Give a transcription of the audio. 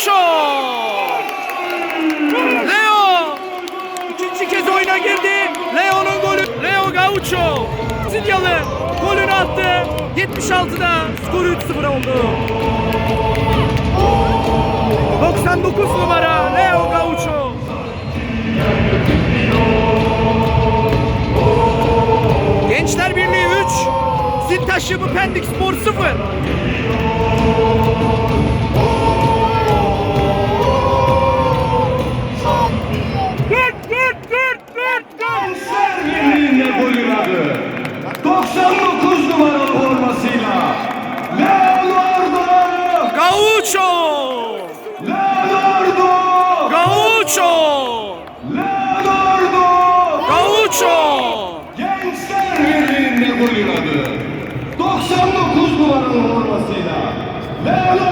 Sancho! Leo! Üçüncü kez oyuna girdi. Leo'nun golü. Leo Gaucho. Brezilyalı golünü attı. 76'da skor 3-0 oldu. 99 numara Leo Gaucho. Gençler Birliği 3, Sintaş Yapı Pendik Spor 0. dört. Birliği'nde golün adı. 99 numaralı formasıyla Leonardo! Gaucho! Leonardo! Gaucho! Leonardo! Gaucho! Gençler Birliği'nde golün adı. 99 numaralı formasıyla Leonardo!